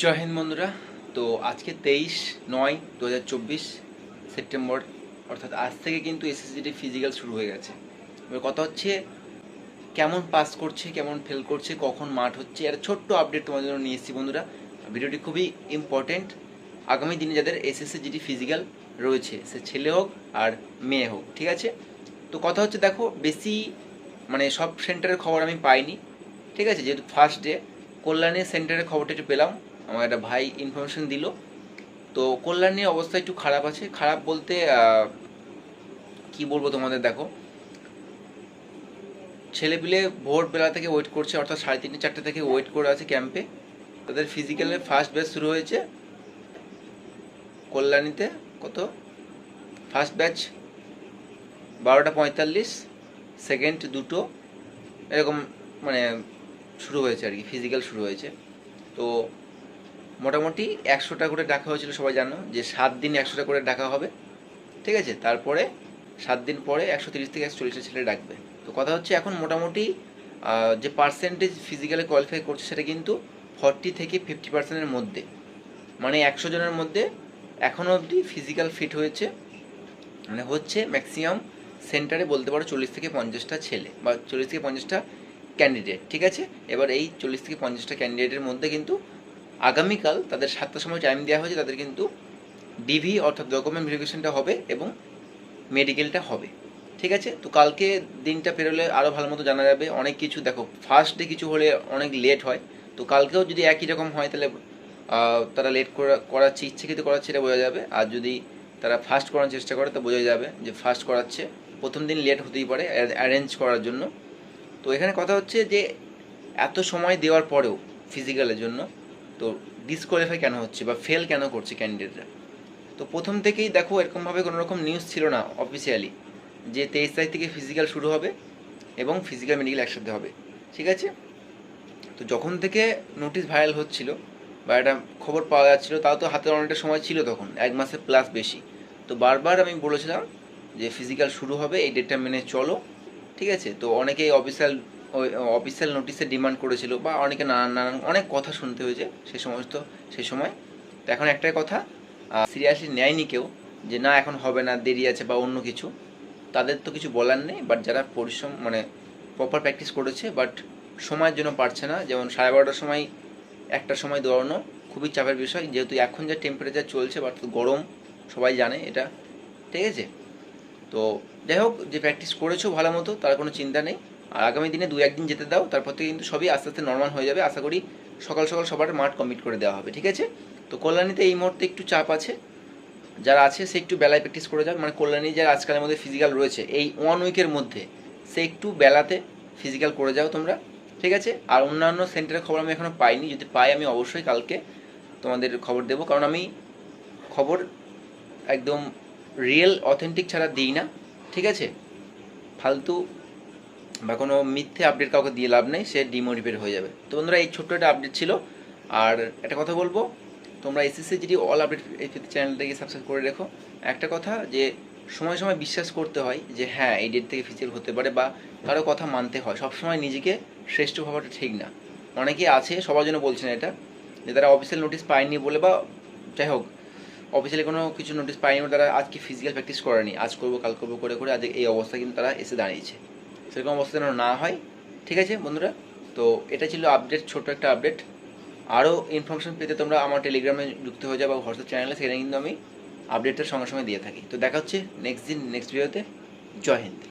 জয় হিন্দ বন্ধুরা। তো আজকে তেইশ নয় দু সেপ্টেম্বর, অর্থাৎ আজ থেকে কিন্তু এসএসসিটি ফিজিক্যাল শুরু হয়ে গেছে। এবার কথা হচ্ছে, কেমন পাস করছে, কেমন ফেল করছে, কখন মাঠ হচ্ছে, এর ছোট্ট আপডেট তোমাদের জন্য নিয়ে এসেছি বন্ধুরা। ভিডিওটি খুবই ইম্পর্টেন্ট আগামী দিনে যাদের এসএসসি জিডি ফিজিক্যাল রয়েছে, সে ছেলে হোক আর মেয়ে হোক, ঠিক আছে? তো কথা হচ্ছে, দেখো, বেশি মানে সব সেন্টারের খবর আমি পাইনি, ঠিক আছে? যেহেতু ফার্স্ট ডে কল্যাণী সেন্টারের খবরটা একটু পেলাম। আমার একটা ভাই ইনফরমেশন দিল। তো কল্যাণীর অবস্থা একটু খারাপ আছে। খারাপ বলতে কি বলব তোমাদের দেখো? ছেলেপিলে ভোরবেলা থেকে ওয়েট করছে, অর্থাৎ সাড়ে তিনটে, চারটে থেকে ওয়েট করে আছে ক্যাম্পে তাদের ফিজিক্যালের ফার্স্ট ব্যাচ শুরু হয়েছে। কল্যাণীতে কত? ফার্স্ট ব্যাচ বারোটা পঁয়তাল্লিশ সেকেন্ড দুটো। এরকম মানে শুরু হয়েছে আর কি ফিজিক্যাল শুরু হয়েছে। তো মোটামুটি একশোটা করে ডাকা হয়েছিল, সবাই জানো, যে সাত দিন একশোটা করে ডাকা হবে, ঠিক আছে? তারপরে সাত দিন পরে একশো তিরিশ থেকে একশো চল্লিশটা ছেলে ডাকবে। তো কথা হচ্ছে এখন মোটামুটি যে পার্সেন্টেজ ফিজিক্যালে কোয়ালিফাই করছে সেটা কিন্তু ফর্টি থেকে ফিফটি পার্সেন্টের মধ্যে। মানে একশো জনের মধ্যে এখনও অবধি ফিজিক্যাল ফিট হয়েছে। মানে হচ্ছে ম্যাক্সিমাম সেন্টারে বলতে পারো চল্লিশ থেকে পঞ্চাশটা ছেলে বা চল্লিশ থেকে পঞ্চাশটা ক্যান্ডিডেট ঠিক আছে? এবার এই চল্লিশ থেকে পঞ্চাশটা ক্যান্ডিডেটের মধ্যে কিন্তু আগামীকাল তাদের সাতটার সময় টাইম দেওয়া হয়েছে, তাদের কিন্তু ডিভি অর্থাৎ ডকুমেন্ট ভেরিফিকেশনটা হবে এবং মেডিকেলটা হবে। ঠিক আছে? তো কালকে দিনটা পেরোলে আরও ভালো মতো জানা যাবে। অনেক কিছু দেখো ফার্স্ট ডে কিছু হলে অনেক লেট হয়। তো কালকেও যদি একই রকম হয়, তাহলে তারা লেট করা, করাচ্ছে, ইচ্ছাকৃত করাচ্ছে, এটা বোঝা যাবে। আর যদি তারা ফার্স্ট করার চেষ্টা করে, তো বোঝা যাবে যে ফার্স্ট করাচ্ছে। প্রথম দিন লেট হতেই পারে অ্যারেঞ্জ করার জন্য। তো এখানে কথা হচ্ছে যে, এত সময় দেওয়ার পরেও ফিজিক্যালের জন্য তো ডিসকোয়ালিফাই কেন হচ্ছে বা ফেল কেন করছে ক্যান্ডিডেটরা তো প্রথম থেকেই দেখো এরকমভাবে কোনো রকম নিউজ ছিল না অফিসিয়ালি যে তেইশ তারিখ থেকে ফিজিক্যাল শুরু হবে এবং ফিজিক্যাল মেডিকেল একসাথে হবে। ঠিক আছে? তো যখন থেকে নোটিশ ভাইরাল হচ্ছিল বা একটা খবর পাওয়া যাচ্ছিল, তাও তো হাতে অনেকটা সময় ছিল তখন, এক মাসের প্লাস বেশি। তো বারবার আমি বলেছিলাম যে ফিজিক্যাল শুরু হবে, এই ডেটটা মেনে চলো। ঠিক আছে? তো অনেকেই অফিসিয়াল অফিসিয়াল নোটিসে ডিমান্ড করেছিল বা অনেকে নানান নানান, অনেক কথা শুনতে হয়েছে সে সমস্ত সে সময়। তো এখন একটাই কথা সিরিয়াসলি নেয়নি কেউ যে না, এখন হবে না, দেরি আছে বা অন্য কিছু। তাদের তো কিছু বলার নেই বাট যারা পরিশ্রম মানে প্রপার প্র্যাকটিস করেছে বাট সময়ের জন্য পারছে না। যেমন সাড়ে বারোটার সময় একটা সময় দৌড়ানো খুবই চাপের বিষয়। যেহেতু এখন যা টেম্পারেচার চলছে বাট গরম, সবাই জানে এটা। ঠিক আছে? তো যাই হোক, যে প্র্যাকটিস করেছ ভালো মতো, তার কোনো চিন্তা নেই। আর আগামী দিনে দু একদিন যেতে দাও, তারপর থেকে কিন্তু সবই আস্তে আস্তে নর্মাল হয়ে যাবে। আশা করি সকাল সকাল সবার মাঠ কমপ্লিট করে দেওয়া হবে, ঠিক আছে? তো কল্যাণীতে এই মুহূর্তে একটু চাপ আছে। যারা আছে, সে একটু বেলায় প্র্যাকটিস করে যাক। মানে কল্যাণী যারা আজকালের মধ্যে ফিজিক্যাল রয়েছে, এই ওয়ান উইকের মধ্যে সে একটু বেলাতে ফিজিক্যাল করে যাও তোমরা, ঠিক আছে? আর অন্যান্য সেন্টারের খবর আমি এখনও পাইনি। যদি পাই, আমি অবশ্যই কালকে তোমাদের খবর দেবো। কারণ আমি খবর একদম রিয়েল অথেন্টিক ছাড়া দিই না, ঠিক আছে? ফালতু বা কোনো মিথ্যে আপডেট কাউকে দিয়ে লাভ নেই, সে ডিমোটিভেট হয়ে যাবে। তো বন্ধুরা, এই ছোট্ট একটা আপডেট ছিল। আর একটা কথা বলব, তোমরা এসএসসি জিডি অল আপডেট এই চ্যানেলটাকে সাবস্ক্রাইব করে রেখো। একটা কথা যে, সময় সময় বিশ্বাস করতে হয় যে হ্যাঁ এই ডেট থেকে ফিজিক্যাল হতে পারে বা কারও কথা মানতে হয়। সবসময় নিজেকে শ্রেষ্ঠ ভাবাটা ঠিক না। অনেকে আছে, সবার জন্য বলছেন এটা, যে তারা অফিসিয়াল নোটিশ পায়নি বলে বা যাই হোক অফিসিয়ালি কোনো কিছু নোটিস পায়নি তারা আজকে ফিজিক্যাল প্র্যাকটিস করেনি। আজ করব, কাল করব, করে করে আজ এই অবস্থা কিন্তু তারা এসে দাঁড়িয়েছে। সেরকম অবস্থা যেন না হয়। ঠিক আছে, বন্ধুরা? তো এটা ছিল আপডেট ছোট একটা আপডেট আরও ইনফরমেশন পেতে তোমরা আমার টেলিগ্রামে যুক্ত হয়ে যাও বা হোয়াটসঅ্যাপ চ্যানেলে সেখানে কিন্তু আমি আপডেটটা সঙ্গে সঙ্গে দিয়ে থাকি। তো দেখা হচ্ছে নেক্সট দিন নেক্সট ভিডিওতে জয় হিন্দ।